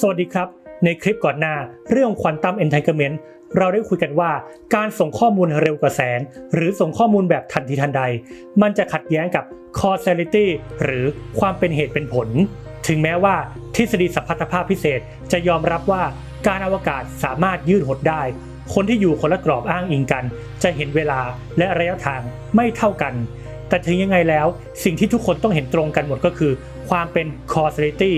สวัสดีครับ ในคลิปก่อนหน้าเรื่องควอนตัมเอน g ท e เมนต์เราได้คุยกันว่าการส่งข้อมูลเร็วกว่าแสง หรือส่งข้อมูลแบบทันทีทันใด มันจะขัดแย้งกับ causality หรือความเป็นเหตุเป็นผล ถึงแม้ว่าทฤษฎีสัมพัทธภาพพิเศษจะยอมรับว่าการอวกาศสามารถยืดหดได้ คนที่อยู่คนละกรอบอ้างอิงกัน จะเห็นเวลาและระยะทางไม่เท่ากัน แต่ถึงยังไงแล้วสิ่งที่ทุกคนต้องเห็นตรงกันหมดก็คือ ความเป็น causality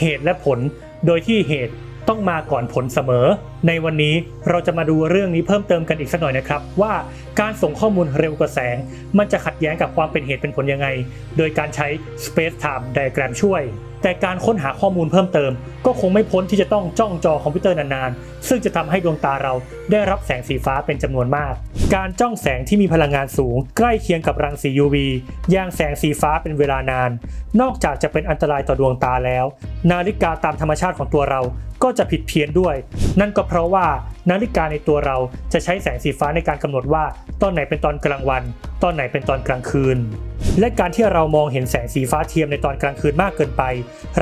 เหตุและผล โดยที่เหตุต้องมาก่อนผลเสมอ ในวันนี้เราจะมาดูเรื่องนี้เพิ่มเติมกันอีกสักหน่อยนะครับ ว่าการส่งข้อมูลเร็วกว่าแสง มันจะขัดแย้งกับความเป็นเหตุเป็นผลยังไง โดยการใช้ space time diagram ช่วย แต่การค้นหาข้อมูลเพิ่มเติม ก็คงไม่พ้นที่จะต้องจ้องจอคอมพิวเตอร์นานๆ ซึ่งจะทำให้ดวงตาเราได้รับแสงสีฟ้าเป็นจำนวนมาก การจ้องแสงที่มีพลังงานสูง ใกล้เคียงกับรังสี UV ย่างแสงสีฟ้าเป็นเวลานาน นอกจากจะเป็นอันตรายต่อดวงตาแล้ว นาฬิกาตามธรรมชาติของตัวเราก็จะผิดเพี้ยนด้วย นั่นก็เพราะว่านาฬิกาในตัวเราจะใช้แสงสีฟ้าในการกำหนดว่า ตอนไหนเป็นตอนกลางวัน ตอนไหนเป็นตอนกลางคืน และการที่เรามองเห็นแสงสีฟ้าเทียมในตอนกลางคืนมากเกินไป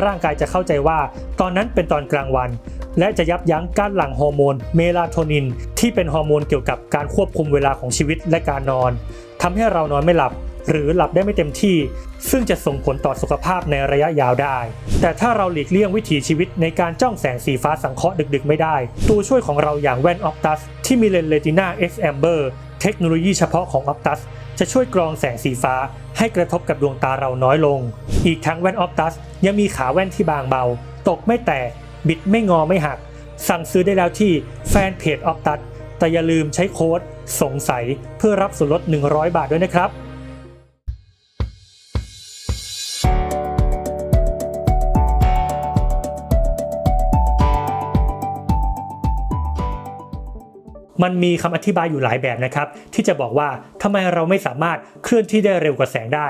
ร่างกายจะเข้าใจว่า ตอนนั้นเป็นตอนกลางวัน และจะยับยั้งการหลั่งฮอร์โมนเมลาโทนิน ที่เป็นฮอร์โมนเกี่ยวกับการควบคุมเวลาของชีวิตและการนอนทำให้เรานอนไม่หลับ หรือหลับได้ไม่เต็มที่ ซึ่งจะส่งผลต่อสุขภาพในระยะยาวได้ แต่ถ้าเราหลีกเลี่ยงวิถีชีวิตในการจ้องแสงสีฟ้าสังเคราะห์ดึกๆ ไม่ได้ ตัวช่วยของเราอย่างแว่นออ t ตัสที่มีเลนส์เรติน่า X Amber เทคโนโลยีเฉพาะของออ t ตัสจะช่วยกรองแสงสีฟ้าให้กระทบกับดวงตาเราน้อยลง อีกทั้งแว่นออ t ตัสยังมีขาแว่นที่บางเบา ตกไม่แตก บิดไม่งอไม่หัก สั่งซื้อได้แล้วที่แฟนเพจออ t ตัสแต่อย่าลืมใช้โค้ดสงสัยเพื่อรับส่วนลด 100 บาทด้วยนะครับ มันมีคำอธิบายอยู่หลายแบบนะครับ ที่จะบอกว่าทำไมเราไม่สามารถเคลื่อนที่ได้เร็วกว่าแสงได้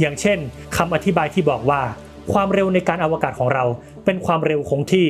อย่างเช่นคำอธิบายที่บอกว่า ความเร็วในการอวกาศของเรา เป็นความเร็วคงที่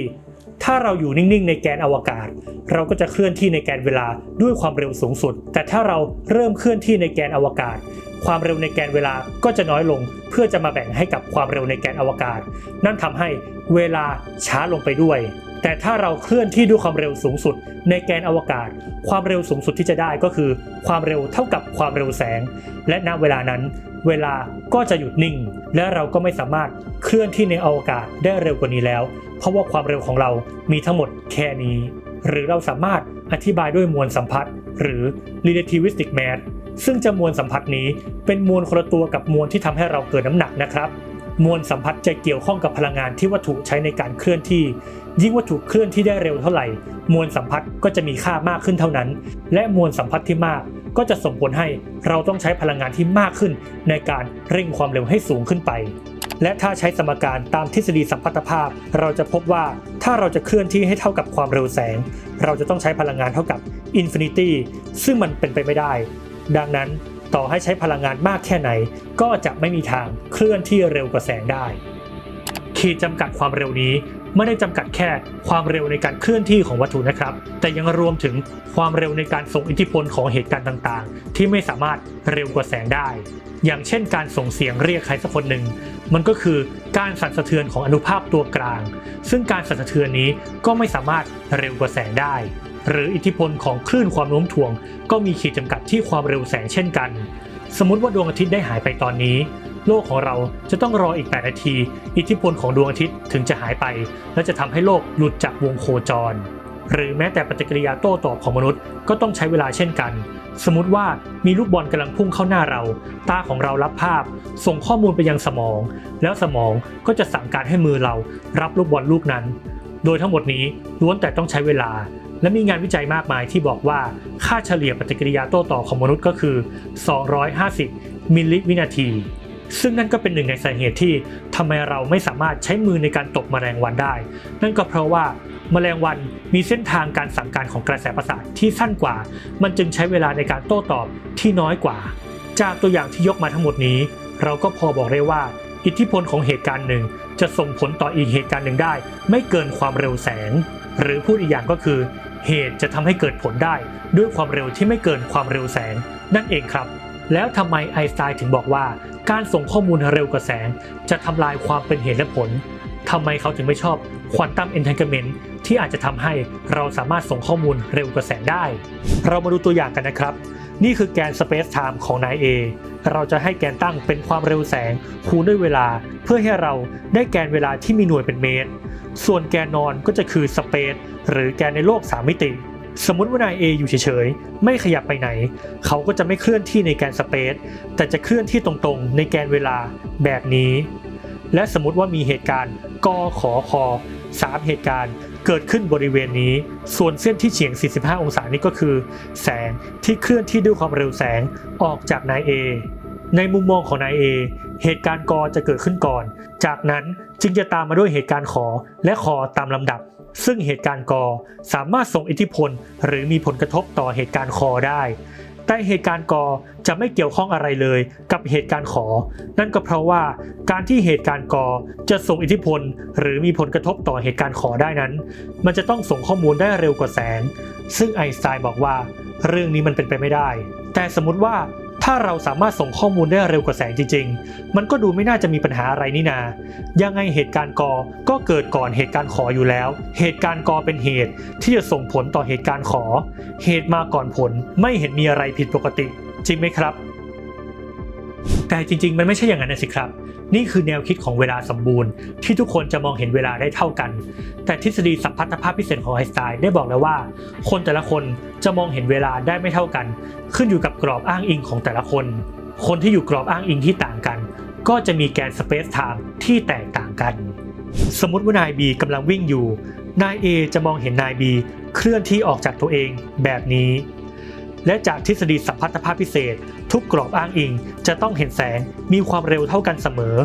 ถ้าเราอยู่นิ่งๆ ในแกนอวกาศ เราก็จะเคลื่อนที่ในแกนเวลาด้วยความเร็วสูงสุด แต่ถ้าเราเริ่มเคลื่อนที่ในแกนอวกาศความเร็วในแกนเวลาก็จะน้อยลงเพื่อจะมาแบ่งให้กับความเร็วในแกนอวกาศ นั่นทำให้เวลาช้าลงไปด้วย แต่ถ้าเราเคลื่อนที่ด้วยความเร็วสูงสุด ในแกนอวกาศ ความเร็วสูงสุดที่จะได้ก็คือ ความเร็วเท่ากับความเร็วแสง และณเวลานั้น เวลาก็จะหยุดนิ่ง และเราก็ไม่สามารถเคลื่อนที่ในอวกาศได้เร็วกว่านี้แล้ว เพราะว่าความเร็วของเรามีทั้งหมดแค่นี้ หรือเราสามารถอธิบายด้วยมวลสัมผัส หรือ relativistic mass ซึ่งจะมวลสัมผัสนี้เป็นมวลคนละตัวกับมวลที่ทำให้เราเกิดน้ำหนักนะครับ มวลสัมผัสจะเกี่ยวข้องกับพลังงานที่วัตถุใช้ในการเคลื่อนที่ ยิ่งวัตถุเคลื่อนที่ได้เร็วเท่าไหร่ มวลสัมผัสก็จะมีค่ามากขึ้นเท่านั้น และมวลสัมผัสที่มากก็จะส่งผลให้เราต้องใช้พลังงานที่มากขึ้น ในการเร่งความเร็วให้สูงขึ้นไป และถ้าใช้สมการตามทฤษฎีสัมพัทธภาพ เราจะพบว่าถ้าเราจะเคลื่อนที่ให้เท่ากับความเร็วแสง เราจะต้องใช้พลังงานเท่ากับอินฟินิตี้ซึ่งมันเป็นไปไม่ได้ ดังนั้นต่อให้ใช้พลังงานมากแค่ไหน ก็จะไม่มีทางเคลื่อนที่เร็วกว่าแสงได้ ขีดจำกัดความเร็วนี้ ไม่ได้จำกัดแค่ความเร็วในการเคลื่อนที่ของวัตถุนะครับ แต่ยังรวมถึงความเร็วในการส่งอิทธิพลของเหตุการณ์ต่างๆ ที่ไม่สามารถเร็วกว่าแสงได้ อย่างเช่น การส่งเสียงเรียกใครสักคนหนึ่ง มันก็คือการสั่นสะเทือนของอนุภาคตัวกลาง ซึ่งการสั่นสะเทือนนี้ก็ไม่สามารถเร็วกว่าแสงได้ หรืออิทธิพลของคลื่นความโน้มถ่วง ก็มีขีดจำกัดที่ความเร็วแสงเช่นกัน สมมติว่าดวงอาทิตย์ได้หายไปตอนนี้ โลกของเราจะต้องรออีก 8 นาที อิทธิพลของดวงอาทิตย์ถึงจะหายไป และจะทำให้โลกหลุดจากวงโคจร หรือแม้แต่ปฏิกิริยาโต้ตอบของมนุษย์ก็ต้องใช้เวลาเช่นกัน สมมติว่ามีลูกบอลกำลังพุ่งเข้าหน้าเรา ตาของเรารับภาพ ส่งข้อมูลไปยังสมอง แล้วสมองก็จะสั่งการให้มือเรารับลูกบอลลูกนั้น โดยทั้งหมดนี้ล้วนแต่ต้องใช้เวลาและมีงานวิจัยมากมายที่บอกว่าค่าเฉลี่ยปฏิกิริยาโต้ตอบของมนุษย์ก็คือ 250 มิลลิวินาที ซึ่งนั่นก็เป็นหนึ่งในสาเหตุที่ทำไมเราไม่สามารถใช้มือในการตบแมลงวันได้ นั่นก็เพราะว่ามแมลงวันมีเส้นทางการสั่งการของกระแสประสาทที่สั้นกว่า มันจึงใช้เวลาในการโต้ตอบที่น้อยกว่า จากตัวอย่างที่ยกมาทั้งหมดนี้ เราก็พอบอกได้ว่า อิทธิพลของเหตุการณ์หนึ่ง จะส่งผลต่ออีกเหตุการณ์หนึ่งได้ ไม่เกินความเร็วแสง หรือพูดอีกอย่างก็คือ เหตุจะทำให้เกิดผลได้ ด้วยความเร็วที่ไม่เกินความเร็วแสง นั่นเองครับ แล้วทำไมไอน์สไตน์ถึงบอกว่า การส่งข้อมูลเร็วกว่าแสง จะทำลายความเป็นเหตุและผลทำไมเขาถึงไม่ชอบควอนตัมเอน a n งเก m e n t ที่อาจจะทำให้เราสามารถส่งข้อมูลเร็วกว่าแสงได้ เรามาดูตัวอย่างกันนะครับ นี่คือแกน Space Time ของนาย A เราจะให้แกนตั้งเป็นความเร็วแสงคูณด้วยเวลา เพื่อให้เราได้แกนเวลาที่มีหน่วยเป็นเมตร ส่วนแกนนอนก็จะคือ Space หรือแกนในโลก 3 มิติ สมมติว่านาย A อยู่เฉยๆ ไม่ขยับไปไหน เขาก็จะไม่เคลื่อนที่ในแกน Space แต่จะเคลื่อนที่ตรงๆ ในแกนเวลาแบบนี้ และสมมติว่ามีเหตุการณ์กขอคอสามเหตุการณ์เกิดขึ้นบริเวณนี้ ส่วนเส้นที่เฉียง 45 องศานี้ก็คือ แสงที่เคลื่อนที่ด้วยความเร็วแสงออกจากนาย A ในมุมมองของนาย A เหตุการณ์กอจะเกิดขึ้นก่อน จากนั้นจึงจะตามมาด้วยเหตุการณ์ขอและคอตามลำดับ ซึ่งเหตุการณ์กสามารถส่งอิทธิพลหรือมีผลกระทบต่อเหตุการณ์คอได้ แต่เหตุการณ์กจะไม่เกี่ยวข้องอะไรเลยกับเหตุการณ์ขอ นั่นก็เพราะว่าการที่เหตุการณ์กจะส่งอิทธิพล หรือมีผลกระทบต่อเหตุการณ์ขอได้นั้น มันจะต้องส่งข้อมูลได้เร็วกว่าแสง ซึ่งไอน์สไตน์บอกว่า เรื่องนี้มันเป็นไปไม่ได้ แต่สมมติว่า ถ้าเราสามารถส่งข้อมูลได้เร็วกว่าแสงจริง ๆ มันก็ดูไม่น่าจะมีปัญหาอะไรนี่นา ยังไงเหตุการณ์กอก็เกิดก่อนเหตุการณ์ขออยู่แล้ว เหตุการณ์กอเป็นเหตุ ที่จะส่งผลต่อเหตุการณ์ขอ เหตุมาก่อนผลไม่เห็นมีอะไรผิดปกติ จริงไหมครับ แต่จริงๆ มันไม่ใช่อย่างนั้นนะสิครับ นี่คือแนวคิดของเวลาสมบูรณ์ ที่ทุกคนจะมองเห็นเวลาได้เท่ากัน แต่ทฤษฎีสัพพัทธภาพพิเศษของไอน์สไตน์ได้บอกแล้วว่า คนแต่ละคนจะมองเห็นเวลาได้ไม่เท่ากัน ขึ้นอยู่กับกรอบอ้างอิงของแต่ละคน คนที่อยู่กรอบอ้างอิงที่ต่างกัน ก็จะมีแกน Space Time ที่แตกต่างกัน สมมติว่านาย B กำลังวิ่งอยู่ นาย A จะมองเห็นนาย B เคลื่อนที่ออกจากตัวเองแบบนี้ และจากทฤษฎีสัมพัทธภาพพิเศษ ทุกกรอบอ้างอิง จะต้องเห็นแสงมีความเร็วเท่ากันเสมอ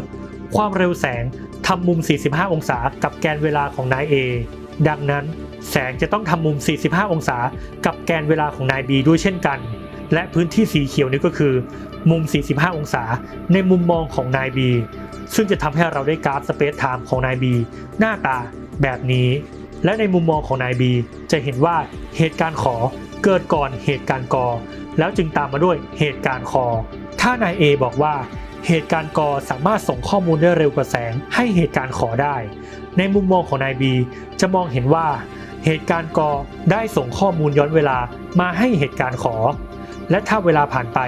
ความเร็วแสงทำมุม 45 องศากับแกนเวลาของนาย A ดังนั้น แสงจะต้องทำมุม 45 องศากับแกนเวลาของนาย B ด้วยเช่นกัน และพื้นที่สีเขียวนี้ก็คือ มุม 45 องศาในมุมมองของนาย B ซึ่งจะทำให้เราได้กราฟสเปซไทม์ของนาย B หน้าตาแบบนี้ และในมุมมองของนาย B จะเห็นว่าเหตุการณ์ขอ เกิดก่อนเหตุการณ์กอ แล้วจึงตามมาด้วยเหตุการณ์คอ ถ้านาย A บอกว่า เหตุการณ์กอสามารถส่งข้อมูลได้เร็วกว่าแสงให้เหตุการณ์ขอได้ ในมุมมองของนาย B จะมองเห็นว่า เหตุการณ์กอได้ส่งข้อมูลย้อนเวลามาให้เหตุการณ์ขอ และถ้าเวลาผ่านไป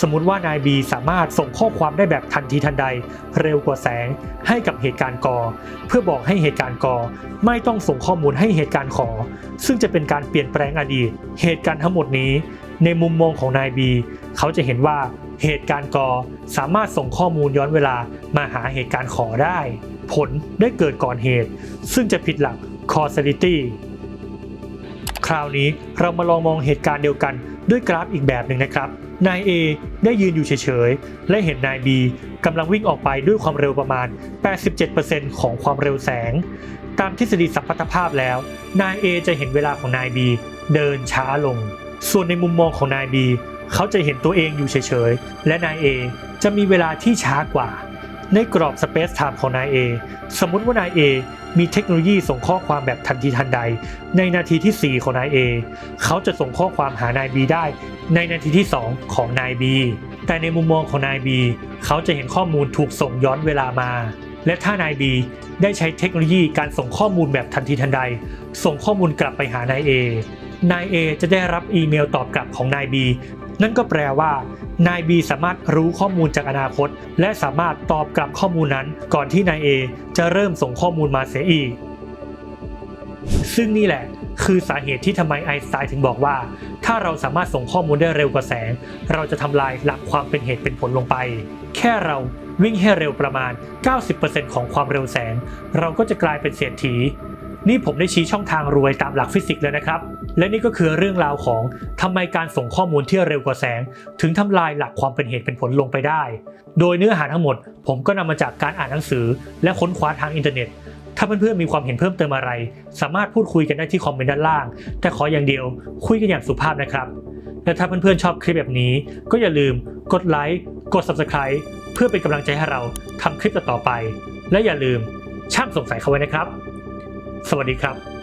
สมมติว่านาย B สามารถส่งข้อความได้แบบทันทีทันใด เร็วกว่าแสงให้กับเหตุการณ์กอ เพื่อบอกให้เหตุการณ์กอ ไม่ต้องส่งข้อมูลให้เหตุการณ์ขอ ซึ่งจะเป็นการเปลี่ยนแปลงอดีต เหตุการณ์ทั้งหมดนี้ ในมุมมองของนาย B เขาจะเห็นว่าเหตุการณ์กอสามารถส่งข้อมูลย้อนเวลามาหาเหตุการณ์ขอได้ ผลได้เกิดก่อนเหตุ ซึ่งจะผิดหลัก causality คราวนี้เรามาลองมองเหตุการณ์เดียวกันด้วยกราฟอีกแบบหนึ่งนะครับ นาย A ได้ยืนอยู่เฉยๆ และเห็นนาย B กำลังวิ่งออกไปด้วยความเร็วประมาณ 87%ของความเร็วแสง ตามทฤษฎีสัมพัทธภาพแล้ว นาย A จะเห็นเวลาของนาย B เดินช้าลง ส่วนในมุมมองของนาย B เขาจะเห็นตัวเองอยู่เฉยๆ และนาย A จะมีเวลาที่ช้ากว่า ในกรอบ Space Time ของนาย A สมมุติว่านาย A มีเทคโนโลยีส่งข้อความแบบทันทีทันใด ในนาทีที่ 4 ของนาย A เขาจะส่งข้อความหานาย B ได้ ในนาทีที่ 2 ของนาย B แต่ในมุมมองของนาย B เขาจะเห็นข้อมูลถูกส่งย้อนเวลามา และถ้านาย B ได้ใช้เทคโนโลยีการส่งข้อมูลแบบทันทีทันใด ส่งข้อมูลกลับไปหานาย A นาย A จะได้รับอีเมลตอบกลับของนาย B นั่นก็แปลว่านาย B สามารถรู้ข้อมูลจากอนาคต และสามารถตอบกลับข้อมูลนั้น ก่อนที่นาย A จะเริ่มส่งข้อมูลมาเสียอีก ซึ่งนี่แหละคือสาเหตุที่ทำไมไอน์สไตน์ถึงบอกว่า ถ้าเราสามารถส่งข้อมูลได้เร็วกว่าแสง เราจะทำลายหลักความเป็นเหตุเป็นผลลงไป แค่เราวิ่งให้เร็วประมาณ 90%ของความเร็วแสง เราก็จะกลายเป็นเศรษฐี นี่ผมได้ชี้ช่องทางรวยตามหลักฟิสิกส์เลยนะครับ และนี่ก็คือเรื่องราวของทำไมการส่งข้อมูลที่เร็วกว่าแสง ถึงทำลายหลักความเป็นเหตุเป็นผลลงไปได้ โดยเนื้อหาทั้งหมด ผมก็นำมาจากการอ่านหนังสือ และค้นคว้าทางอินเทอร์เน็ต ถ้าเพื่อนๆมีความเห็นเพิ่มเติมอะไร สามารถพูดคุยกันได้ที่คอมเมนต์ด้านล่าง แต่ขออย่างเดียวคุยกันอย่างสุภาพนะครับ และถ้าเพื่อนๆชอบคลิปแบบนี้ ก็อย่าลืมกดไลค์กด Subscribe เพื่อเป็นกำลังใจให้เราทำคลิปต่อไป และอย่าลืมช่างสงสัยเขาไว้นะครับ สวัสดีครับ